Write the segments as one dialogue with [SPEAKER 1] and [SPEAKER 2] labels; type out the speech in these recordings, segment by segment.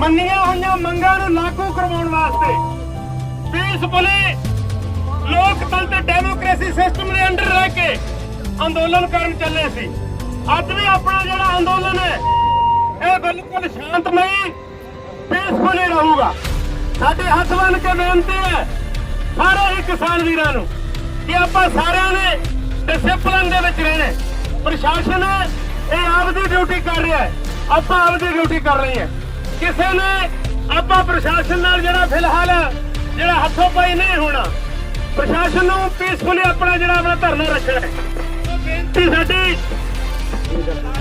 [SPEAKER 1] ਮੰਨੀਆਂ ਹੋਈਆਂ ਮੰਗਾਂ ਨੂੰ ਲਾਗੂ ਕਰਵਾਉਣ ਵਾਸਤੇ ਪੀਸਫੁਲੀ ਲੋਕਤੰਤਰ ਡੈਮੋਕ੍ਰੇਸੀ ਸਿਸਟਮ ਦੇ ਅੰਡਰ ਰਹਿ ਕੇ ਅੰਦੋਲਨ ਕਰਨ ਚੱਲੇ ਸੀ। ਅੱਜ ਵੀ ਆਪਣਾ ਜਿਹੜਾ ਅੰਦੋਲਨ ਹੈ, ਇਹ ਬਿਲਕੁਲ ਸ਼ਾਂਤਮਈ ਪੀਸਫੁਲੀ ਰਹੂਗਾ। ਸਾਡੇ ਹੱਥ ਬੰਨ ਕੇ ਬੇਨਤੀ ਹੈ ਸਾਰੇ ਹੀ ਕਿਸਾਨ ਵੀਰਾਂ ਨੂੰ ਕਿ ਆਪਾਂ ਸਾਰਿਆਂ ਨੇ ਡਿਸਪਲਿਨ ਦੇ ਵਿੱਚ ਰਹਿਣਾ ਪ੍ਰਸ਼ਾਸਨ ਇਹ ਆਪਦੀ ਡਿਊਟੀ ਕਰ ਰਿਹਾ ਹੈ। ਆਪਾਂ ਆਪਦੀ ਡਿਊਟੀ ਕਰ ਰਹੇ ਹਾਂ ਕਿਸੇ ਨੇ ਆਪਾਂ ਪ੍ਰਸ਼ਾਸਨ ਨਾਲ ਜਿਹੜਾ ਫਿਲਹਾਲ ਜਿਹੜਾ ਹੱਥੋਂ ਪਾਈ ਨਹੀਂ ਹੋਣਾ, ਪ੍ਰਸ਼ਾਸਨ ਨੂੰ ਪੀਸਫੁਲੀ ਆਪਣਾ ਜਿਹੜਾ ਆਪਣਾ ਧਰਨਾ ਰੱਖਣਾ ਹੈ। ਬੇਨਤੀ ਸਾਡੀ
[SPEAKER 2] ਪ੍ਰਧਾਨ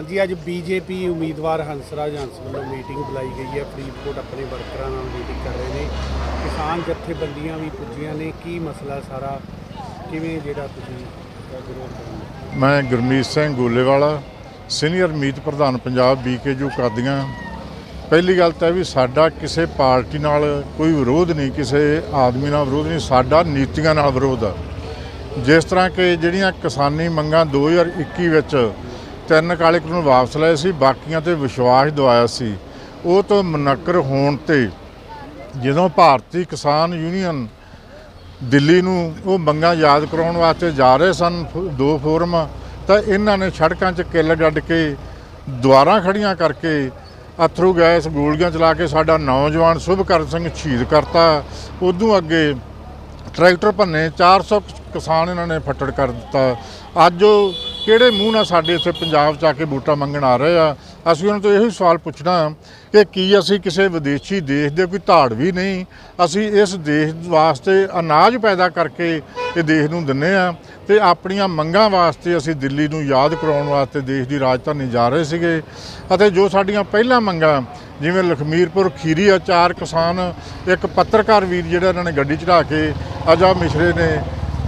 [SPEAKER 2] ਜੀ ਅੱਜ ਬੀਜੇਪੀ ਉਮੀਦਵਾਰ ਹੰਸਰਾਜ ਹੰਸ ਵੱਲੋਂ ਮੀਟਿੰਗ ਬੁਲਾਈ ਗਈ ਹੈ। ਫਰੀਦਕੋਟ ਆਪਣੇ ਵਰਕਰਾਂ ਨਾਲ ਮੀਟਿੰਗ ਕਰ ਰਹੇ ਨੇ। ਕਿਸਾਨ ਜਥੇਬੰਦੀਆਂ ਵੀ ਪੁੱਜੀਆਂ ਨੇ। ਕੀ ਮਸਲਾ ਸਾਰਾ? ਕਿਵੇਂ ਜਿਹੜਾ ਤੁਸੀਂ
[SPEAKER 3] ਮੈਂ ਗੁਰਮੀਤ ਸਿੰਘ ਗੋਲੇਵਾਲਾ ਸੀਨੀਅਰ ਮੀਤ ਪ੍ਰਧਾਨ ਪੰਜਾਬ ਬੀਕੇਯੂ ਕਾਦੀਆਂ ਪਹਿਲੀ ਗੱਲ ਤਾਂ ਵੀ ਸਾਡਾ ਕਿਸੇ ਪਾਰਟੀ ਨਾਲ ਕੋਈ ਵਿਰੋਧ ਨਹੀਂ, ਕਿਸੇ ਆਦਮੀ ਨਾਲ ਵਿਰੋਧ ਨਹੀਂ, ਸਾਡਾ ਨੀਤੀਆਂ ਨਾਲ ਵਿਰੋਧ ਆ। ਜਿਸ ਤਰ੍ਹਾਂ ਕਿ ਜਿਹੜੀਆਂ ਕਿਸਾਨੀ ਮੰਗਾਂ 2021 ਵਿੱਚ ਤਿੰਨ ਕਾਲੇ ਕਾਨੂੰਨ ਵਾਪਸ ਲਏ ਸੀ, ਬਾਕੀਆਂ ਤੇ ਵਿਸ਼ਵਾਸ ਦਿਵਾਇਆ ਸੀ। ਉਹ ਤੋਂ ਮੁਨੱਕਰ ਹੋਣ ਤੇ ਜਦੋਂ ਭਾਰਤੀ ਕਿਸਾਨ ਯੂਨੀਅਨ ਦਿੱਲੀ ਨੂੰ ਉਹ ਮੰਗਾਂ ਯਾਦ ਕਰਾਉਣ ਵਾਸਤੇ ਜਾ ਰਹੇ ਸਨ, ਫ- ਦੋ ਫੋਰਮ, ਤਾਂ ਇਹਨਾਂ ਨੇ ਸੜਕਾਂ 'ਚ ਕਿੱਲ ਗੱਡ ਕੇ ਦੁਆਰਾਂ ਖੜੀਆਂ ਕਰਕੇ ਅਥਰੂ ਗੈਸ ਗੋਲੀਆਂ ਚਲਾ ਕੇ ਸਾਡਾ ਨੌਜਵਾਨ ਸ਼ੁਭਕਰਨ ਸਿੰਘ ਸ਼ਹੀਦ ਕਰਤਾ। ਉਦੋਂ ਅੱਗੇ ਟਰੈਕਟਰ ਭੰਨੇ 400 ਕਿਸਾਨ ਇਹਨਾਂ ਨੇ ਫੱਟੜ ਕਰ ਦਿੱਤਾ। ਅੱਜ ਉਹ ਕਿਹੜੇ ਮੂੰਹ ਨਾਲ ਸਾਡੇ ਇੱਥੇ ਪੰਜਾਬ 'ਚ ਆ ਕੇ ਵੋਟਾਂ ਮੰਗਣ ਆ ਰਹੇ ਆ? ਅਸੀਂ ਉਹਨਾਂ ਤੋਂ ਇਹੀ ਸਵਾਲ ਪੁੱਛਣਾ ਕਿ ਕੀ ਅਸੀਂ ਕਿਸੇ ਵਿਦੇਸ਼ੀ ਦੇਸ਼ ਦੇ ਕੋਈ ਧਾੜ ਵੀ ਨਹੀਂ? ਅਸੀਂ ਇਸ ਦੇਸ਼ ਵਾਸਤੇ ਅਨਾਜ ਪੈਦਾ ਕਰਕੇ ਇਹ ਦੇਸ਼ ਨੂੰ ਦਿੰਨੇ ਆ ਤੇ ਆਪਣੀਆਂ ਮੰਗਾਂ ਵਾਸਤੇ ਅਸੀਂ ਦਿੱਲੀ ਨੂੰ ਯਾਦ ਕਰਾਉਣ ਵਾਸਤੇ ਦੇਸ਼ ਦੀ ਰਾਜਧਾਨੀ ਜਾ ਰਹੇ ਸੀਗੇ। ਅਤੇ ਜੋ ਸਾਡੀਆਂ ਪਹਿਲਾਂ ਮੰਗਾਂ, ਜਿਵੇਂ ਲਖਮੀਰਪੁਰ ਖੀਰੀ ਆ ਚਾਰ ਕਿਸਾਨ, ਇੱਕ ਪੱਤਰਕਾਰ ਵੀਰ ਜਿਹੜਾ ਇਹਨਾਂ ਨੇ ਗੱਡੀ ਚੜਾ ਕੇ ਅਜਾ ਮਿਸ਼ਰੇ ਨੇ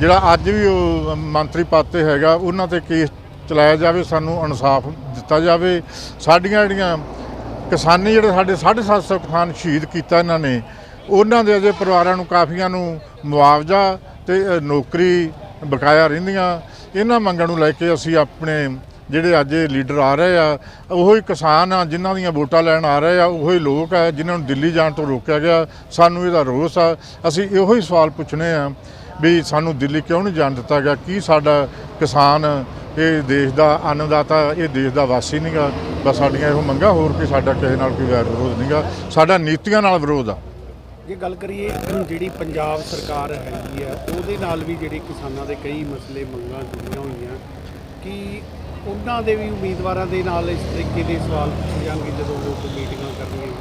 [SPEAKER 3] ਜਿਹੜਾ ਅੱਜ ਵੀ ਉਹ ਮੰਤਰੀ ਪਦ ਤੇ ਹੈਗਾ, ਉਹਨਾਂ ਤੇ ਕੇਸ ਚਲਾਇਆ ਜਾਵੇ, ਸਾਨੂੰ ਇਨਸਾਫ ਦਿੱਤਾ ਜਾਵੇ। ਸਾਡੀਆਂ ਜਿਹੜੀਆਂ ਕਿਸਾਨੀ ਜਿਹੜੇ ਸਾਡੇ 750 ਕਿਸਾਨ ਸ਼ਹੀਦ ਕੀਤਾ ਇਹਨਾਂ ਨੇ, ਉਹਨਾਂ ਦੇ ਅਜੇ ਪਰਿਵਾਰਾਂ ਨੂੰ ਕਾਫੀਆਂ ਨੂੰ ਮੁਆਵਜ਼ਾ ਤੇ ਨੌਕਰੀ ਬਕਾਇਆ ਰਹਿੰਦੀਆਂ। ਇਹਨਾਂ ਮੰਗਾਂ ਨੂੰ ਲੈ ਕੇ ਅਸੀਂ ਆਪਣੇ ਜਿਹੜੇ ਅੱਜ ਲੀਡਰ ਆ ਰਹੇ ਆ, ਉਹੀ ਕਿਸਾਨ ਆ, ਜਿਨ੍ਹਾਂ ਦੀਆਂ ਵੋਟਾਂ ਲੈਣ ਆ ਰਹੇ ਆ, ਉਹੀ ਲੋਕ ਆ, ਜਿਨ੍ਹਾਂ ਨੂੰ ਦਿੱਲੀ ਜਾਣ ਤੋਂ ਰੋਕਿਆ ਗਿਆ। ਸਾਨੂੰ ਇਹਦਾ ਰੋਸ ਆ। ਅਸੀਂ ਇਹੋ ਹੀ ਸਵਾਲ ਪੁੱਛਣੇ ਆ ਵੀ ਸਾਨੂੰ ਦਿੱਲੀ ਕਿਉਂ ਨਹੀਂ ਜਾਣ ਦਿੱਤਾ ਗਿਆ? ਕੀ ਸਾਡਾ ਕਿਸਾਨ ਇਹ ਦੇਸ਼ ਦਾ ਅੰਨਦਾਤਾ, ਇਹ ਦੇਸ਼ ਦਾ ਵਾਸੀ ਨਹੀਂਗਾ ਬਸ ਸਾਡੀਆਂ ਇਹੋ ਮੰਗਾਂ, ਹੋਰ ਕਿ ਸਾਡਾ ਕਿਸੇ ਨਾਲ ਕੋਈ ਵੈਰ ਵਿਰੋਧ ਨਹੀਂਗਾ ਸਾਡਾ ਨੀਤੀਆਂ ਨਾਲ ਵਿਰੋਧ ਆ।
[SPEAKER 2] ਜੇ ਗੱਲ ਕਰੀਏ ਜਿਹੜੀ ਪੰਜਾਬ ਸਰਕਾਰ ਹੈਗੀ ਆ, ਉਹਦੇ ਨਾਲ ਵੀ ਜਿਹੜੇ ਕਿਸਾਨਾਂ ਦੇ ਕਈ ਮਸਲੇ, ਮੰਗਾਂ ਜੁੜੀਆਂ ਹੋਈਆਂ, ਕਿ ਉਹਨਾਂ ਦੇ ਵੀ ਉਮੀਦਵਾਰਾਂ ਦੇ ਨਾਲ ਇਸ ਤਰੀਕੇ ਦੇ ਸਵਾਲ ਪੁੱਛੇ ਜਾਣਗੇ ਜਦੋਂ ਉਹ ਮੀਟਿੰਗਾਂ ਕਰਨਗੇ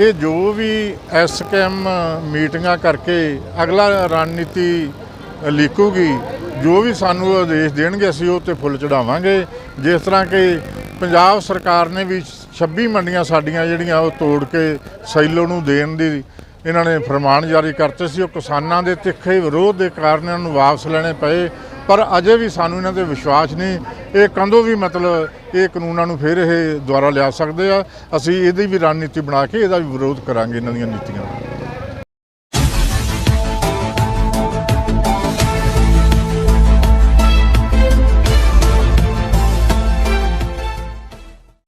[SPEAKER 3] ਇਹ ਜੋ ਵੀ ਐਸਕੇਐਮ ਮੀਟਿੰਗਾਂ ਕਰਕੇ ਅਗਲਾ ਰਣਨੀਤੀ ਲਿਖੂਗੀ ਜੋ ਵੀ ਸਾਨੂੰ ਆਦੇਸ਼ ਦੇਣਗੇ, ਅਸੀਂ ਉਹ ਤੇ ਫੁੱਲ ਚੜਾਵਾਂਗੇ। ਜਿਸ ਤਰ੍ਹਾਂ ਕਿ ਪੰਜਾਬ ਸਰਕਾਰ ਨੇ ਵੀ 26 ਮੰਡੀਆਂ ਸਾਡੀਆਂ ਜਿਹੜੀਆਂ ਉਹ ਤੋੜ ਕੇ ਸੈਲੋ ਨੂੰ ਦੇਣ ਦੀ ਇਹਨਾਂ ਨੇ ਫਰਮਾਨ ਜਾਰੀ ਕਰਤੇ ਸੀ, ਉਹ ਕਿਸਾਨਾਂ ਦੇ ਤਿੱਖੇ ਵਿਰੋਧ ਦੇ ਕਾਰਨ ਇਹਨਾਂ ਨੂੰ ਵਾਪਸ ਲੈਣੇ ਪਏ। ਪਰ ਅਜੇ ਵੀ ਸਾਨੂੰ ਇਹਨਾਂ ਤੇ ਵਿਸ਼ਵਾਸ ਨਹੀਂ। ਇਹ ਕੰਦੋਂ ਵੀ ਮਤਲਬ ਇਹ ਕਾਨੂੰਨਾਂ ਨੂੰ ਫਿਰ ਇਹ ਦੁਆਰਾ ਲਿਆ ਸਕਦੇ ਆ। ਅਸੀਂ ਇਹਦੀ ਵੀ ਰਣਨੀਤੀ ਬਣਾ ਕੇ ਇਹਦਾ ਵੀ ਵਿਰੋਧ ਕਰਾਂਗੇ ਇਹਨਾਂ ਦੀਆਂ ਨੀਤੀਆਂ ਦਾ।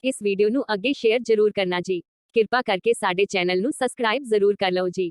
[SPEAKER 4] ਇਸ ਵੀਡੀਓ ਨੂੰ ਅੱਗੇ ਸ਼ੇਅਰ ਜ਼ਰੂਰ ਕਰਨਾ ਜੀ। ਕਿਰਪਾ ਕਰਕੇ ਸਾਡੇ ਚੈਨਲ ਨੂੰ ਸਬਸਕ੍ਰਾਈਬ ਜ਼ਰੂਰ ਕਰ ਲਓ ਜੀ।